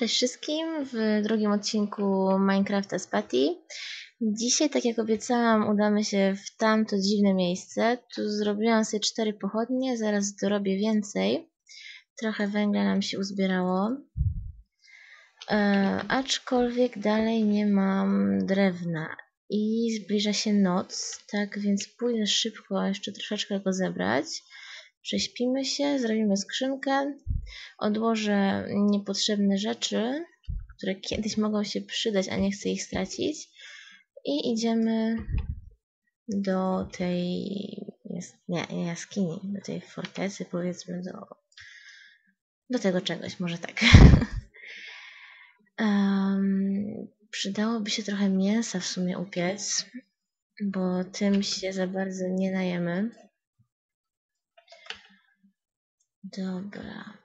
Cześć wszystkim w drugim odcinku Minecrafta z Patty. Dzisiaj, tak jak obiecałam, udamy się w tamto dziwne miejsce. Tu zrobiłam sobie cztery pochodnie, zaraz dorobię więcej. Trochę węgla nam się uzbierało. E, aczkolwiek dalej nie mam drewna i zbliża się noc, tak więc pójdę szybko jeszcze troszeczkę go zebrać. Prześpimy się, zrobimy skrzynkę, odłożę niepotrzebne rzeczy, które kiedyś mogą się przydać, a nie chcę ich stracić. I idziemy do tej nie, nie jaskini, do tej fortecy, powiedzmy, do, do tego czegoś, może tak. um, przydałoby się trochę mięsa w sumie upiec, bo tym się za bardzo nie najemy. Dobra.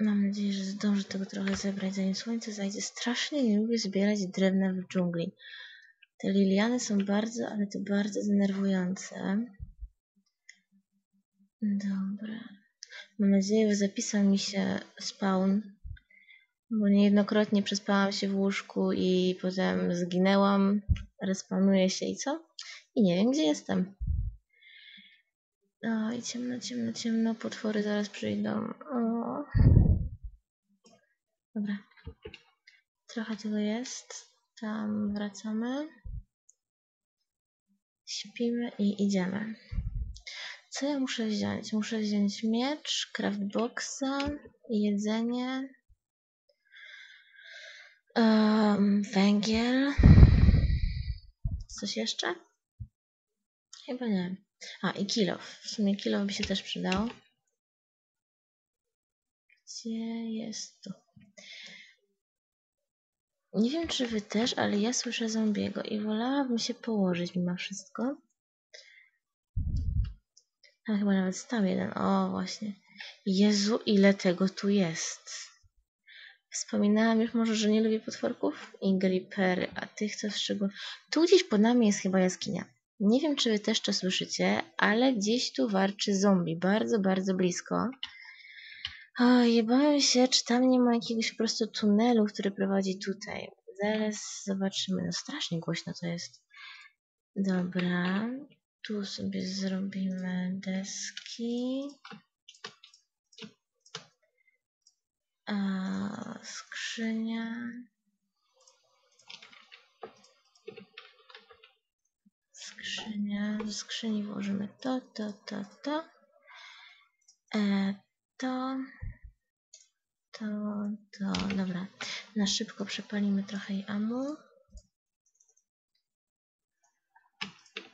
Mam nadzieję, że zdążę tego trochę zebrać zanim słońce zajdzie. Strasznie nie lubię zbierać drewna w dżungli. Te liliany są bardzo, ale to bardzo denerwujące. Dobra. Mam nadzieję, że zapisał mi się spawn, bo niejednokrotnie przespałam się w łóżku i potem zginęłam, respanuję się i co? I nie wiem, gdzie jestem. O, i ciemno, ciemno, ciemno. Potwory zaraz przyjdą. O. Dobra. Trochę tego jest. Tam wracamy. Śpimy i idziemy. Co ja muszę wziąć? Muszę wziąć miecz, craftboxa, jedzenie, um, węgiel. Coś jeszcze? Chyba nie. A, i kilof. W sumie kilof by się też przydał. Gdzie jest to? Nie wiem, czy wy też, ale ja słyszę zombiego i wolałabym się położyć mimo wszystko. A chyba nawet stał jeden. O, właśnie. Jezu, ile tego tu jest. Wspominałam już może, że nie lubię potworków i a tych co czego... Tu gdzieś pod nami jest chyba jaskinia. Nie wiem, czy wy też to słyszycie, ale gdzieś tu warczy zombie. Bardzo, bardzo blisko. Oj, bałem się, czy tam nie ma jakiegoś po prostu tunelu, który prowadzi tutaj. Zaraz zobaczymy. No strasznie głośno to jest. Dobra. Tu sobie zrobimy deski. A, skrzynia. Skrzynia. Do skrzyni włożymy to, to, to, to. E, to. To, to. Dobra. Na szybko przepalimy trochę i amu.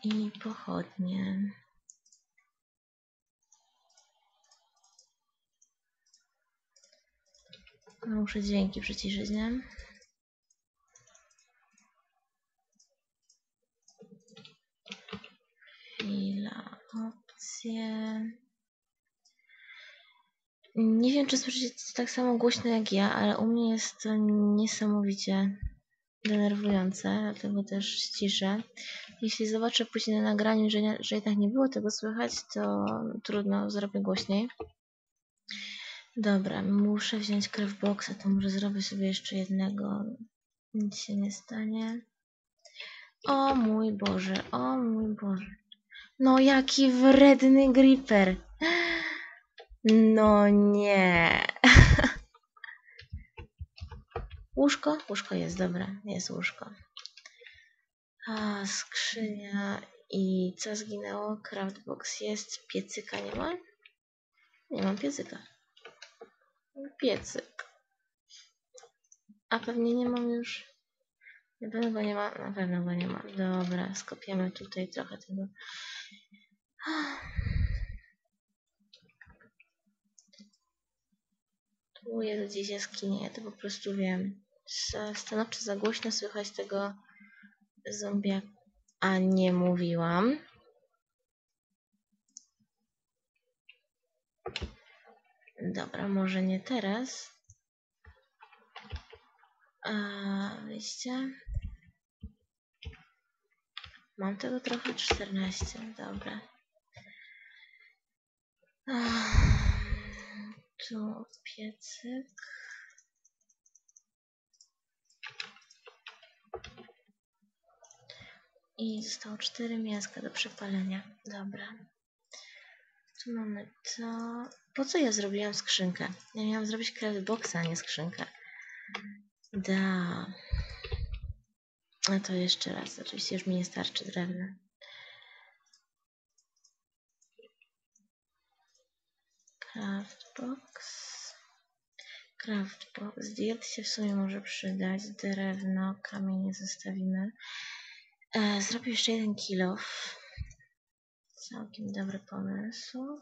I pochodnie. Muszę dźwięki przyciszyć, nie? Chwila, opcje. Nie wiem, czy słyszycie tak samo głośno jak ja, ale u mnie jest to niesamowicie denerwujące, dlatego też ściszę. Jeśli zobaczę później na nagraniu, że, nie, że jednak nie było tego słychać, to trudno, zrobię głośniej. Dobra, muszę wziąć craftboxa, to może zrobię sobie jeszcze jednego. Nic się nie stanie. O mój Boże, o mój Boże. No jaki wredny gripper. No nie. Łóżko? Łóżko jest, dobra, jest łóżko. A, skrzynia i co zginęło? Craftbox jest, piecyka nie ma? Nie mam piecyka. Piecyk. A pewnie nie mam już. Na pewno go nie ma, na pewno go nie ma. Dobra, skopiemy tutaj trochę tego. Tu jest gdzieś jaskinia, ja to po prostu wiem. Stanowczo za głośno słychać tego zombie, a nie mówiłam. Dobra, może nie teraz. A, wyjście. Mam tego trochę 14, dobra to piecyk. I zostało cztery mięska do przepalenia. Dobra. Tu mamy to. Po co ja zrobiłam skrzynkę? Ja miałam zrobić krew boxa, a nie skrzynkę. Da. A to jeszcze raz. Oczywiście już mi nie starczy drewna. Craftbox. Craftbox. Dirt się w sumie może przydać. Drewno, kamień nie zostawimy. E, zrobię jeszcze jeden kilof. Całkiem dobry pomysł.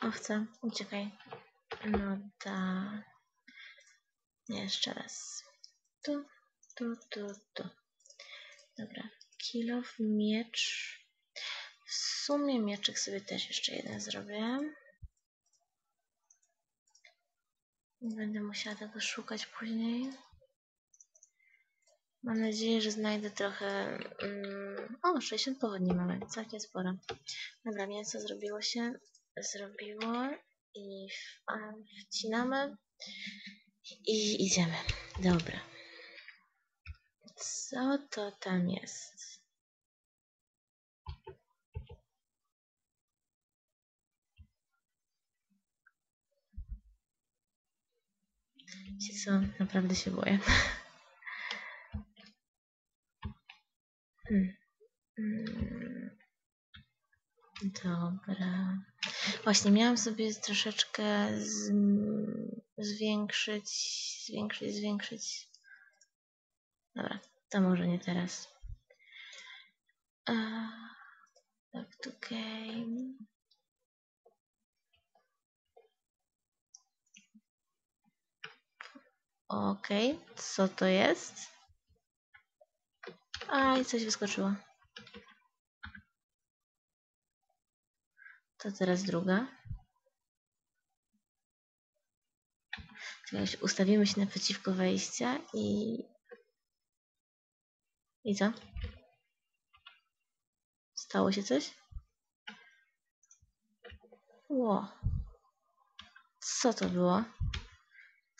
Owca, uciekaj. No da. Jeszcze raz. Tu, tu, tu, tu. Dobra. Kilof, miecz. W sumie mieczek sobie też jeszcze jeden zrobię. Nie będę musiała tego szukać później. Mam nadzieję, że znajdę trochę... Mm, o, 60 pochodni mamy, całkiem sporo. Dobra, mięso zrobiło się, zrobiło i wcinamy i idziemy. Dobra. Co to tam jest? Wiecie co? Naprawdę się boję. Mm. Mm. Dobra. Właśnie miałam sobie troszeczkę z, zwiększyć, zwiększyć, zwiększyć. Dobra, to może nie teraz. Uh, back to game. Okay. co to jest? A, i coś wyskoczyło. To teraz druga. Czyli ustawimy się naprzeciwko wejścia i... I co? Stało się coś? Ło. Co to było?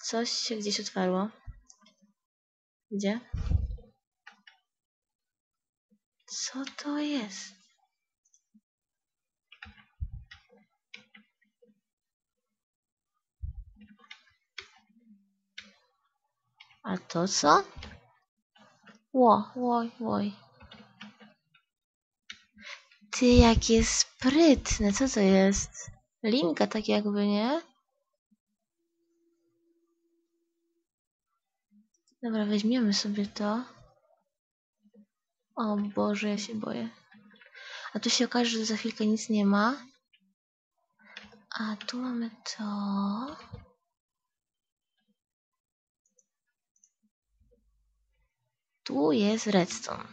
Coś się gdzieś otwarło. Gdzie? Co to jest? A to co? Ło, łoj, łoj. Ty, jakie sprytne, co to jest? Linka tak jakby, nie? Dobra, weźmiemy sobie to. O Boże, ja się boję. A tu się okaże, że za chwilkę nic nie ma. A tu mamy to. Tu jest redstone.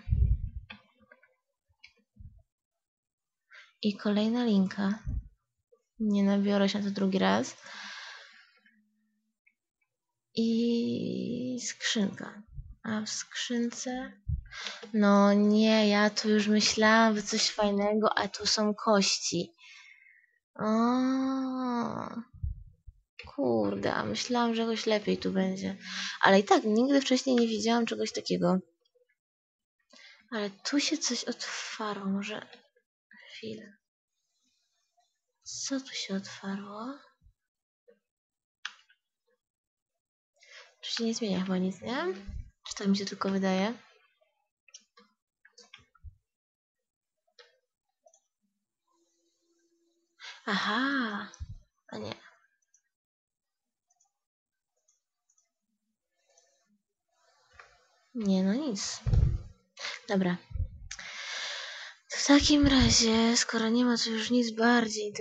I kolejna linka. Nie nabiorę się na to drugi raz. I skrzynka. A w skrzynce... No nie, ja tu już myślałam, że coś fajnego, a tu są kości. O, kurde, a myślałam, że jakoś lepiej tu będzie. Ale i tak, nigdy wcześniej nie widziałam czegoś takiego. Ale tu się coś otwarło, może... Chwilę. Co tu się otwarło? Tu się nie zmienia chyba nic, nie? Czy to mi się tylko wydaje? Aha, a nie. Nie, no nic. Dobra. W takim razie, skoro nie ma tu już nic bardziej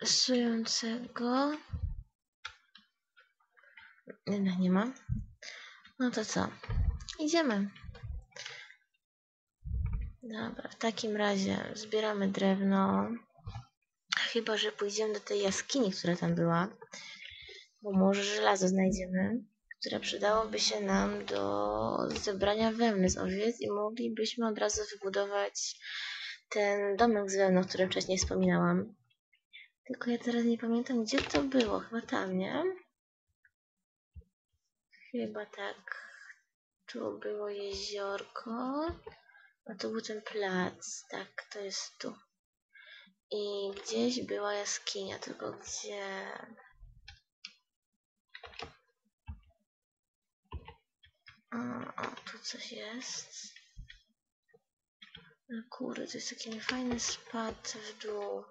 interesującego... No, nie ma. No to co? Idziemy. Dobra, w takim razie zbieramy drewno. Chyba, że pójdziemy do tej jaskini, która tam była. Bo może żelazo znajdziemy, które przydałoby się nam do zebrania wełny z owiec i moglibyśmy od razu wybudować ten domek z wełną, o którym wcześniej wspominałam. Tylko ja teraz nie pamiętam, gdzie to było. Chyba tam, nie? Chyba tak. Tu było jeziorko. A tu był ten plac. Tak, to jest tu. I gdzieś była jaskinia, tylko gdzie? O, o tu coś jest. No kurde, to jest taki niefajny spad w dół.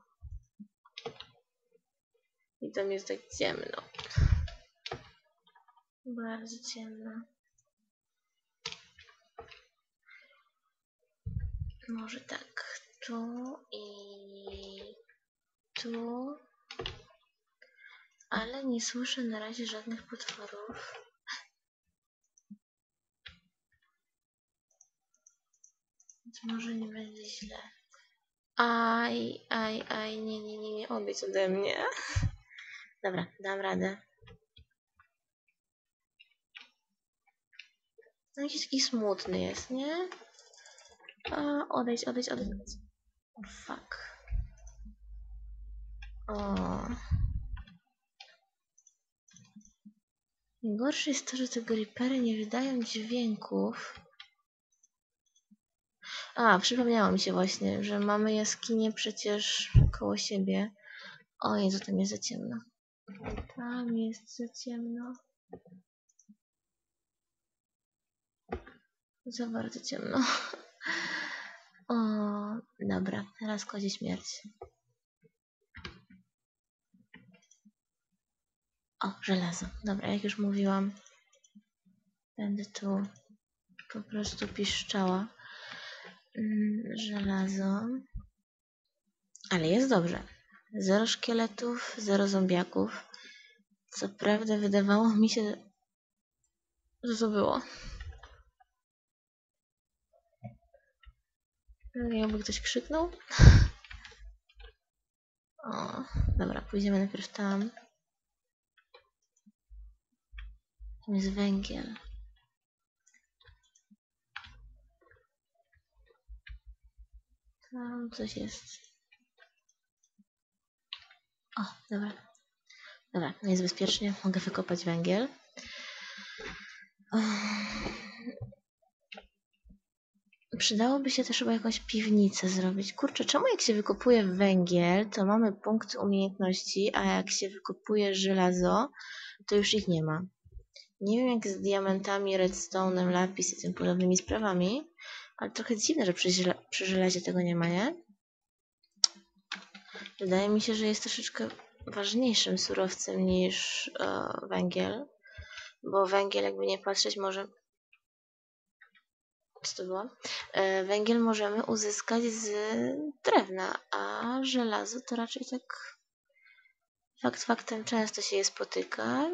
I tam jest tak ciemno. Bardzo ciemno. Może tak, tu i tu. Ale nie słyszę na razie żadnych potworów. Więc może nie będzie źle. Aj, aj, aj, nie, nie, nie, nie obiec ode mnie. Dobra, dam radę. No jakiś taki smutny jest, nie? A, odejdź, odejdź, odejdź. Oh, fuck. O. Najgorsze jest to, że te gripery nie wydają dźwięków. A, przypomniało mi się właśnie, że mamy jaskinię przecież koło siebie. O Jezu, tam jest za ciemno. Tam jest za ciemno. Za bardzo ciemno. O, dobra, teraz kozie śmierć. O, żelazo. Dobra, jak już mówiłam, będę tu po prostu piszczała. Mm, żelazo. Ale jest dobrze. Zero szkieletów, zero zombiaków. Co prawda wydawało mi się, że to było. Jakby ktoś krzyknął. O, dobra, pójdziemy najpierw tam. Tam jest węgiel. Tam coś jest. O, dobra. Dobra, no jest bezpiecznie. Mogę wykopać węgiel. Przydałoby się też chyba jakąś piwnicę zrobić. Kurczę, czemu jak się wykopuje węgiel, to mamy punkt umiejętności, a jak się wykopuje żelazo, to już ich nie ma. Nie wiem jak z diamentami, redstone'em, lapis i tym podobnymi sprawami, ale trochę dziwne, że przy, żele przy żelazie tego nie ma, nie? Wydaje mi się, że jest troszeczkę ważniejszym surowcem niż e, węgiel, bo węgiel jakby nie patrzeć może było? E, węgiel możemy uzyskać z drewna, a żelazo to raczej tak fakt faktem często się je spotyka.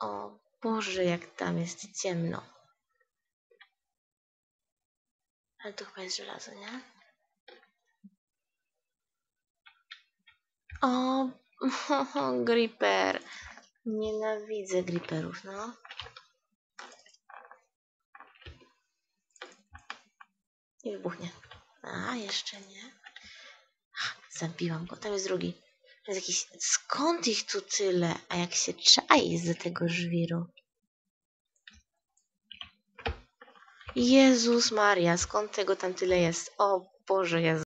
O Boże, jak tam jest ciemno. Ale to chyba jest żelazo, nie? O, Gripper. Nienawidzę Gripperów, no. I wybuchnie. A, jeszcze nie. Zabiłam go. Tam jest drugi. Jest jakiś... Skąd ich tu tyle? A jak się czai z tego żwiru? Jezus Maria, skąd tego tam tyle jest? O Boże, Jezu.